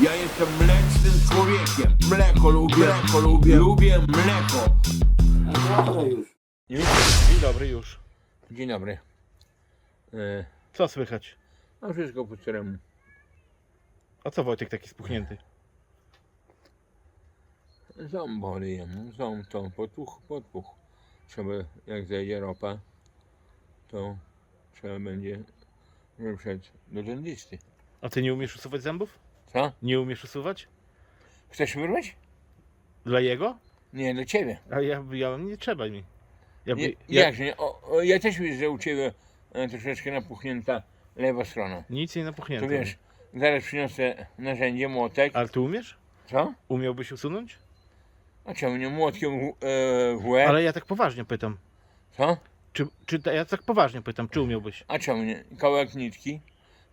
Ja jestem mlecznym człowiekiem. Mleko lubię, mleko lubię, lubię mleko. Dzień dobry już. Dzień dobry. E, Co słychać? a wszystko po staremu. A co Wojtek taki spuchnięty? Ząb boli jemu, ząb to podpuch, podpuch. Trzeba, jak zejdzie ropa, to trzeba będzie ruszać do dentysty. A ty nie umiesz usuwać zębów? Co? Nie umiesz usuwać? Chcesz wyrwać? Dla jego? Nie, do ciebie. A ja, ja nie trzeba mi. Ja, by- Nie, ja, Jakże nie? O, o, ja też widzę, że u ciebie e, troszeczkę napuchnięta lewa strona. Nic nie To napuchnięte. wiesz, zaraz przyniosę narzędzie, młotek. Ale ty umiesz? Co? Umiałbyś usunąć? A czemu nie młotkiem w, e, w łeb? Ale ja tak poważnie pytam. Co? Czy, czy ja tak poważnie pytam, czy umiałbyś? A czemu nie? Kawałek nitki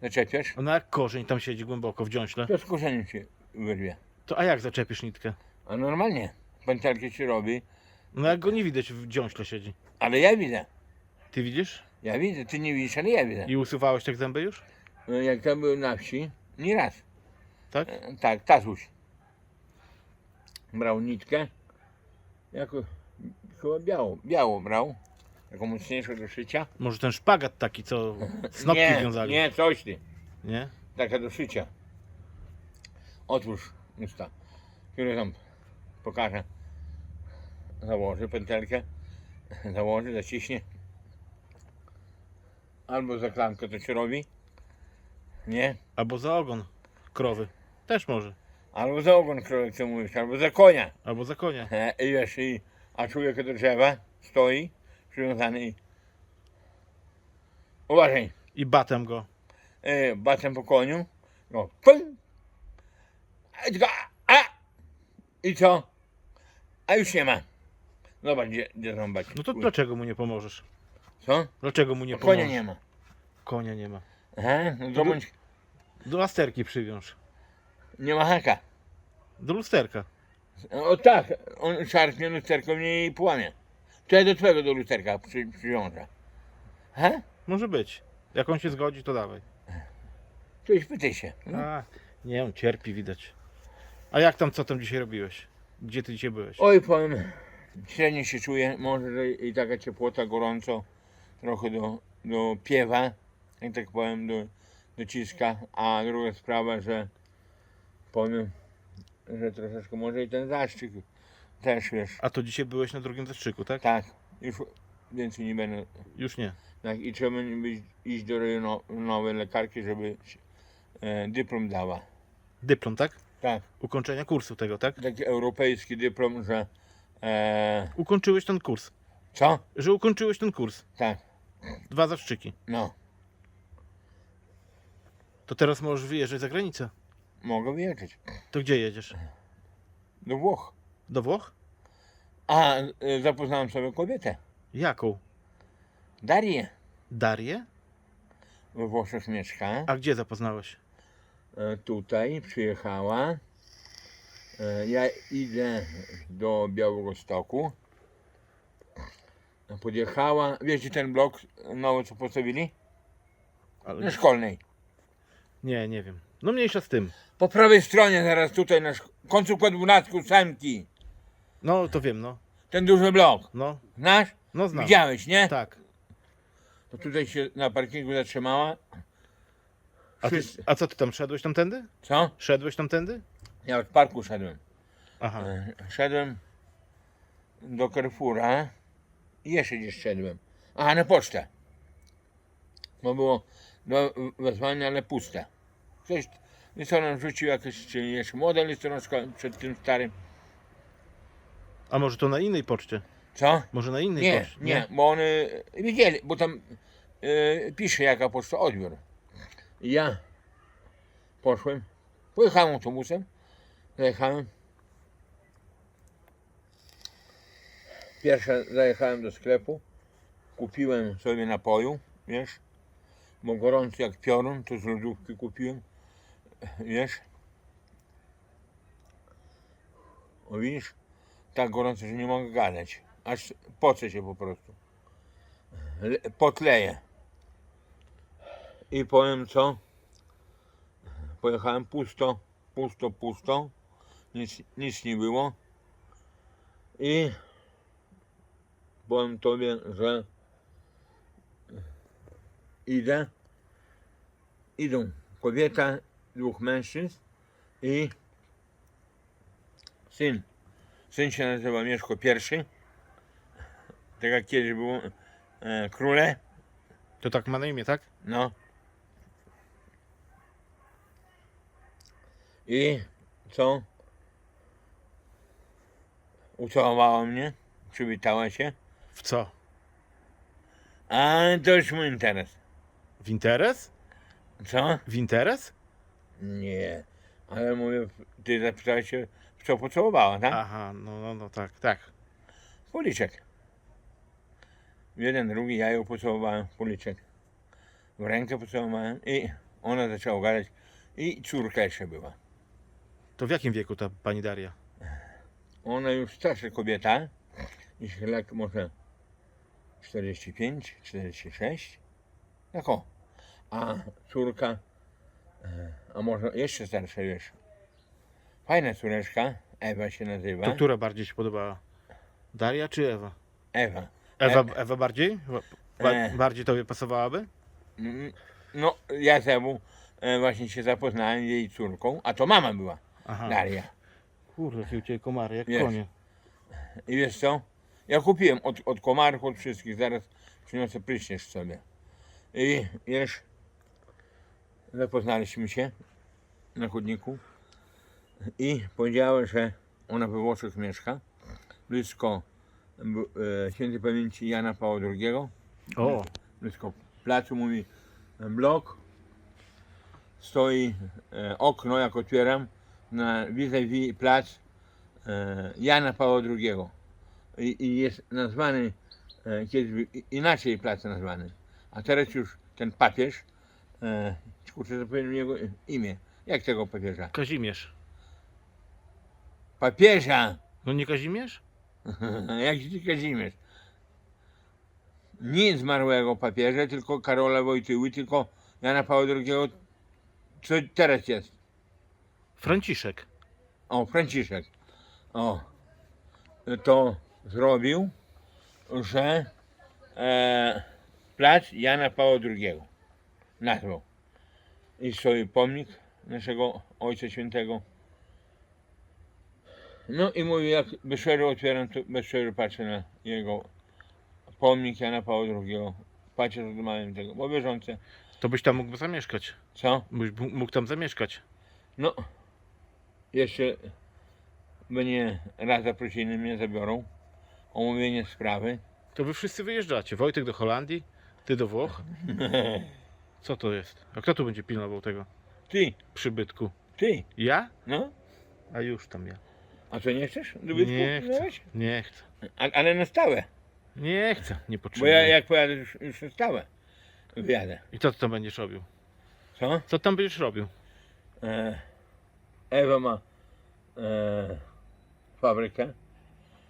zaczepiasz? No jak korzeń tam siedzi głęboko w dziąśle, To z korzeniem się wyrwie. to a jak zaczepisz nitkę? A normalnie. Pętelkę się robi, No jak go nie widać w dziąśle siedzi. ale ja widzę. Ty widzisz? Ja widzę, ty nie widzisz, ale ja widzę. I usuwałeś tak zęby już? E, Jak tam był na wsi, nie raz. Tak? E, Tak, tatuś. Brał nitkę, jako, chyba białą, białą brał, taką mocniejszą do szycia. Może ten szpagat taki, co snopki nie, wiązali. nie, coś ty, Nie? taka do szycia. Otwórz usta, który tam pokażę. Założy pętelkę, założy, zaciśnie. Albo za klamkę to się robi, nie? Albo za ogon krowy. Też może. Albo za ogon królek, co mówisz, albo za konia. Albo za konia. E, I wiesz, i, a człowiek do drzewa stoi, przywiązany i... Uważaj, I batem go. e, batem po koniu, no, pum, a, tylko, a, a, i co? A już nie ma. Zobacz, gdzie, gdzie ząbać. No to dlaczego mu nie pomożesz? Co? Dlaczego mu nie Nie pomożesz? konia nie ma. Konia nie ma. Aha, no zobacz, Do lasterki przywiąż. nie ma haka. Do lusterka. O tak, on szarpnie lusterką mnie i połamie. To ja do twojego do lusterka przy, przywiążę. He? Może być. Jak on się zgodzi, to dawaj. Już pytaj się. A, nie, on cierpi, widać. A jak tam, co tam dzisiaj robiłeś? Gdzie ty dzisiaj byłeś? Oj, powiem, średnio się czuję, może że i taka ciepłota, gorąco, trochę do, do piewa, jak tak powiem, do, dociska, a druga sprawa, że powiem, że troszeczkę może i ten zastrzyk też, wiesz, A to dzisiaj byłeś na drugim zastrzyku, tak? tak, już więcej nie będę, Już nie. tak, i trzeba będzie iść do rejonowej lekarki, żeby e, dyplom dała, Dyplom, tak? tak, Ukończenia kursu tego, tak? taki europejski dyplom, że, e, Ukończyłeś ten kurs. co? Że ukończyłeś ten kurs. Tak, Dwa zastrzyki. no. To teraz możesz wyjeżdżać za granicę. Mogę wyjeżdżać. To gdzie jedziesz? Do Włoch. Do Włoch? A y, zapoznałem sobie kobietę. Jaką? Darię. Darię? We Włoszech mieszka. A gdzie zapoznałeś? E, Tutaj przyjechała. E, Ja idę do Białegostoku. Podjechała. Wiecie ten blok nowy co postawili? Na Ale... szkolnej. Nie, nie wiem. No mniejsza z tym. Po prawej stronie zaraz tutaj na szk- końcu kwadranatku samki. No to wiem, no. Ten duży blok. No, Znasz? no znam. Widziałeś, nie? Tak. To tutaj się na parkingu zatrzymała. A, ty, Wszyscy- a co ty tam szedłeś tamtędy? Co? Szedłeś tamtędy? Ja od parku szedłem. Aha. E, Szedłem do Carrefoura i jeszcze gdzieś szedłem. Aha, na pocztę. Bo było do wezwania, ale puste. Ktoś listonosz rzucił jakiś, czy jeszcze młode listonoszko przed tym starym. A może to na innej poczcie? Co? Może na innej Nie, poczcie? nie, bo one widzieli, bo tam e, pisze jaka poczta odbiór. I ja poszłem, pojechałem autobusem, zajechałem. Pierwsza zajechałem do sklepu, kupiłem sobie napoju, wiesz, bo gorący jak piorun, to z lodówki kupiłem, wiesz. O widzisz, tak gorąco, że nie mogę gadać, aż pocę się po prostu, Le- potleję. I powiem co, pojechałem pusto, pusto, pusto. Nic, nic nie było. I powiem tobie, że idę. Idą kobieta, dwóch mężczyzn i syn. Syn się nazywa Mieszko I. Tak jak kiedyś było e, króle. To tak ma na imię, tak? No. I co? Ucałowała mnie, przywitała się. W co? A to już mój interes. W interes? Co? W interes? Nie. Ale mówię, ty zapytałeś się, w co pocałowała, tak? Aha, no, no, no tak, tak. Policzek. Jeden, drugi, ja ją pocałowałem w policzek. W rękę pocałowałem i ona zaczęła gadać. I córka jeszcze była. To w jakim wieku ta pani Daria? Ona już starsza kobieta, jeśli lat może 45, 46, tak o. A córka, a może jeszcze starsza wiesz. Fajna córeczka, Ewa się nazywa. To która bardziej się podobała? Daria czy Ewa? Ewa. Ewa, Ewa bardziej? Ba- Ba E. bardziej tobie pasowałaby? Mm, No, ja z Ewą e, właśnie się zapoznałem jej córką, a to mama była, Aha. Daria. Kurde, jakie u ciebie komary, jak Wiesz. konie. I wiesz co? Ja kupiłem od, od komarów, od wszystkich, zaraz przyniosę prysznic sobie. I wiesz, zapoznaliśmy się na chodniku i powiedziała, że ona we Włoszech mieszka, blisko e, świętej pamięci Jana Pawła II, O, blisko placu, mówi blok, stoi e, okno, jak otwieram, na vis-a-vis plac e, Jana Pawła II. I, I jest nazwany, e, kiedyś inaczej plac nazwany, a teraz już ten papież, e, kurczę, zapomniałem jego imię, jak tego papieża? Kazimierz. Papieża! No nie Kazimierz? jak ci Kazimierz. Nie zmarłego papieża, tylko Karola Wojtyły, tylko Jana Pawła II, co teraz jest. Franciszek. O, Franciszek. O, to zrobił, że e, plac Jana Pawła II nazwał. I stoi pomnik naszego Ojca Świętego. No i mówi, jak bez przerwy otwieram, to bez przerwy patrzę na jego pomnik Jana Pawła II. Patrzę, tu mają tego, bo bieżące. To byś tam mógł zamieszkać. Co? Byś mógł tam zamieszkać. No, jeszcze będzie raz zaprosiny mnie zabiorą. Omówienie sprawy. To wy wszyscy wyjeżdżacie. Wojtek do Holandii, ty do Włoch. Co to jest? A kto tu będzie pilnował tego Ty, przybytku? ty, Ja? no. A już tam ja. A co nie chcesz? Nie chcę. Nie chcę. A, ale na stałe. Nie chcę, nie Bo potrzebuję. ja jak pojadę już, już na stałe. Wyjadę. I co ty tam będziesz robił? Co? Co tam będziesz robił? E, Ewa ma e, fabrykę.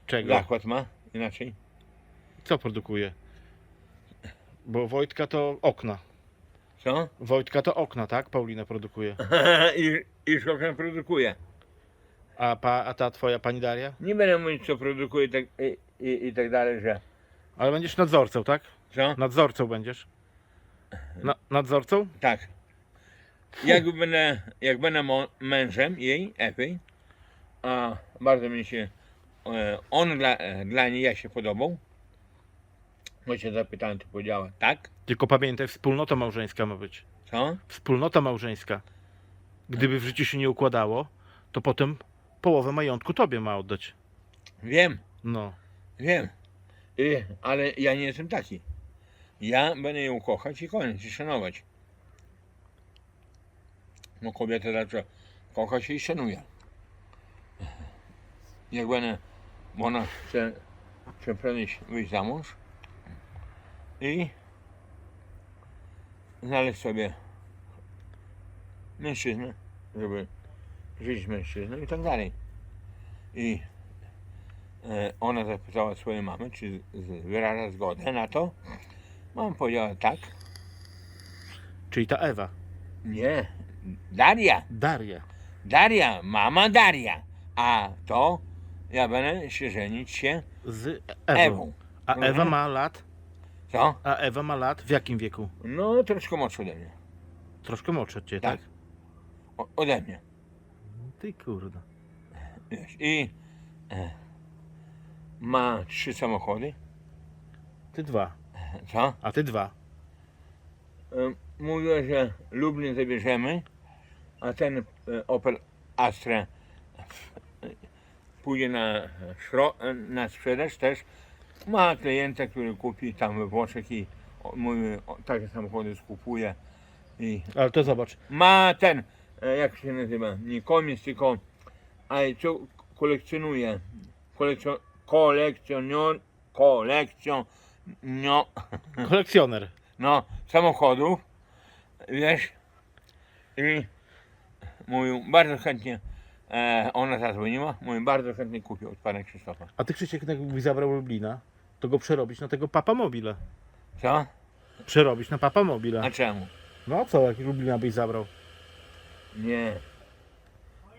Czego? Zakład ma, inaczej. Co produkuje? Bo Wojtka to okna. Co? Wojtka to okna, tak? Paulina produkuje. I, i szkoda produkuje. A, pa, a ta twoja pani Daria? Nie będę mówić co produkuje tak, i, i, i tak dalej, że Ale będziesz nadzorcą, tak? co? Nadzorcą będziesz. Na, nadzorcą? Tak. Jak będę, jak będę mo- mężem jej, Ewy, a bardzo mi się, e, on dla, e, dla niej ja się podobał, bo się zapytałem, to powiedziała tak, Tylko pamiętaj, wspólnota małżeńska ma być. co? Wspólnota małżeńska. Gdyby w życiu się nie układało, to potem połowę majątku tobie ma oddać. Wiem, No. wiem, I, ale ja nie jestem taki. Ja będę ją kochać i koniec, i szanować. No kobieta zawsze kocha się i szanuje. Jak będę, bo ona chce, chce prędzej wyjść za mąż i znaleźć sobie mężczyznę, żeby żyć z mężczyzną i tak dalej. I e, ona zapytała swojej mamy, czy wyraża zgodę na to. Mama powiedziała tak. Czyli ta Ewa. Nie, Daria. Daria. Daria, mama Daria. A to ja będę się żenić się Z Ewą. Ewą. A Mhm. Ewa ma lat? Co? A Ewa ma lat w jakim wieku? No, troszkę młodszy ode mnie. Troszkę młodszy od ciebie, Tak. tak? O, ode mnie. Ty kurde. Wiesz. I e, ma trzy samochody. Ty dwa. Co? A ty dwa. E, Mówiła, że Lublin zabierzemy, a ten e, Opel Astra e, pójdzie na, szro, e, na sprzedaż też. Ma klienta, który kupi tam we Włoszech i o, mówi, o, takie samochody skupuje. I Ale to zobacz. ma ten, e, jak się nazywa, nie komis, tylko, ale co kolekcjonuje, kolekcjon, kolekcjonior, kolekcjon, no, Kolekcjoner. no, samochodów, wiesz, i mówił, bardzo chętnie, e, ona zadzwoniła, mówił, bardzo chętnie kupił od pana Krzysztofa. A ty Krzysiek jakbyś zabrał Lublina, to go przerobić na tego Papa Mobile. Co? Przerobić na Papa Mobile. A czemu? No co, jak Lublina byś zabrał? Nie.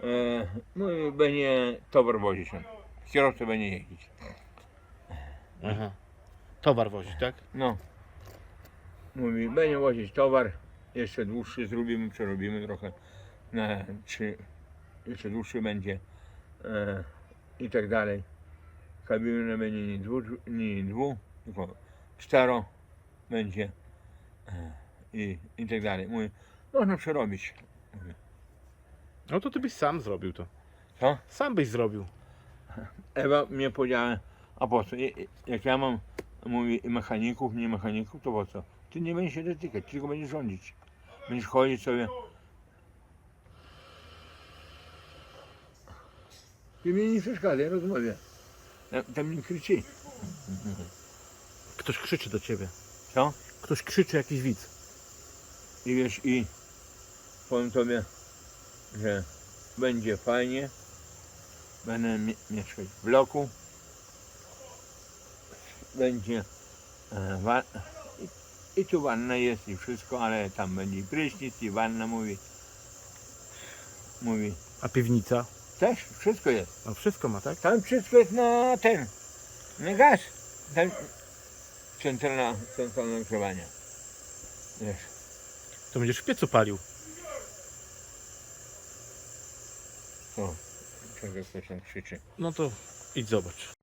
E, mówił, będzie towar wozić on. Kierowca będzie jeździć. Aha. Towar wozić, tak? No. Mówi, będzie wozić towar, jeszcze dłuższy zrobimy, przerobimy trochę, na, czy jeszcze dłuższy będzie e, i tak dalej. Kabina będzie nie dwu, nie dwu tylko cztero będzie e, i, i tak dalej. Mówi, można przerobić. Mówię, No to ty byś sam zrobił to. Co? Sam byś zrobił. Ewa mnie powiedziała, a po co? I- i- Jak ja mam, mówi, mechaników, nie mechaników, to po co? Ty nie będziesz się dotykać, tylko będziesz rządzić. Będziesz chodzić sobie. Ty mnie nie przeszkadzaj, rozmawiaj. Tam- Tam nie krzyczy. Ktoś krzyczy do ciebie. Co? Ktoś krzyczy, jakiś widz. I wiesz, i powiem tobie, że będzie fajnie. Będę mie- mieszkać w bloku. Będzie e, i tu wanna jest i wszystko, ale tam będzie i prysznic i wanna mówi. Mówi, A piwnica? Też wszystko jest. No wszystko ma, tak? Tam wszystko jest na ten, na gaz. Tam centralna, centralne ogrzewanie. Wiesz. To będziesz w piecu palił. O, czego ktoś tam krzyczy. No to idź zobacz.